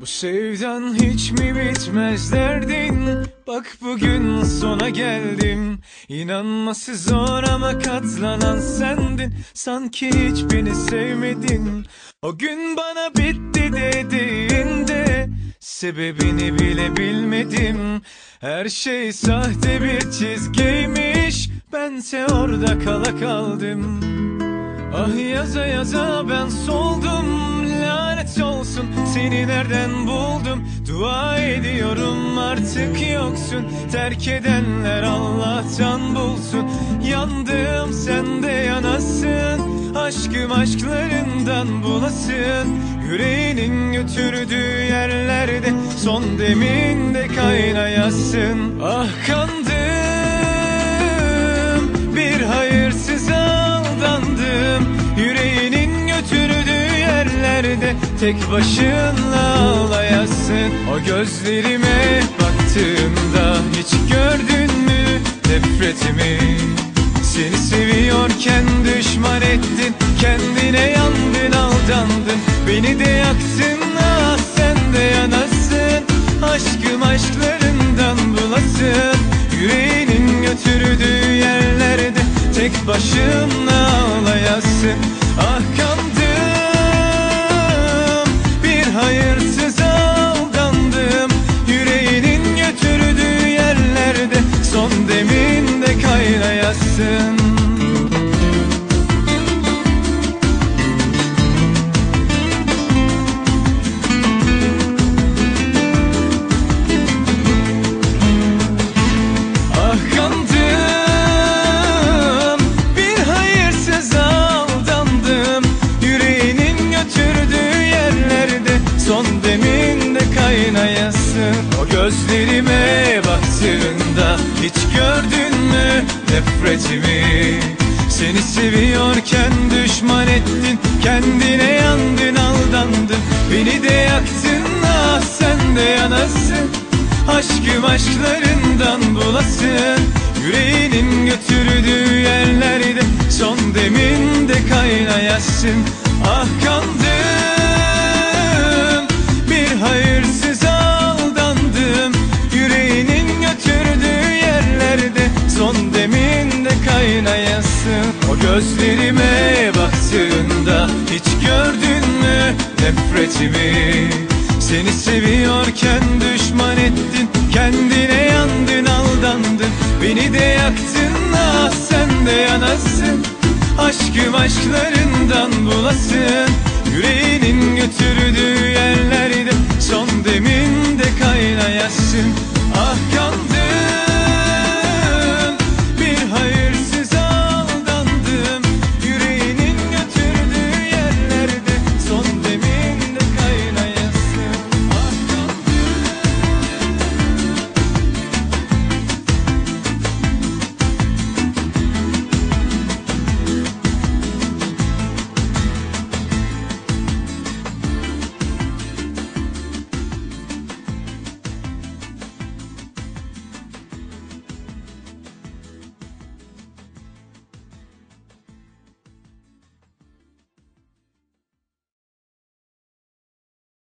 Bu sevdan hiç mi bitmez derdin? Bak bugün sona geldim. İnanması zor ama katlanan sendin. Sanki hiç beni sevmedin. O gün bana bitti dediğinde Sebebini bile bilmedim. Her şey sahte bir çizgiymiş. Bense orada kala kaldım. Ah yaza yaza ben soldum seni nereden buldum? Dua ediyorum artık yoksun. Terk edenler Allah'tan bulsun. Yandım sen de yanasın. Aşkım aşklarından bulasın. Yüreğinin götürdüğü yerlerde Son deminde kaynayasın. Ah kandım Tek başına ağlayasın. O gözlerime baktığımda Hiç gördün mü nefretimi? Seni seviyorken düşman ettin Kendine yandın aldandın. Beni de yaktın ah sen de yanasın. Aşkım aşklarından bulasın. Yüreğinin götürdüğü yerlerde Tek başına ağlayasın nefretimi. Seni seviyorken düşman ettin Kendine yandın aldandın. Beni de yaktın ah sen de yanasın. Aşkım aşklarından bulasın. Yüreğinin götürdüğü yerlerde Son deminde kaynayasın. Ah kandım gözlerime baktığında Hiç gördün mü nefretimi? Seni seviyorken düşman ettin Kendine yandın aldandın. Beni de yaktın ah sen de yanasın. Aşkım aşklarından bulasın. Yüreğinin götürdüğü yerlerde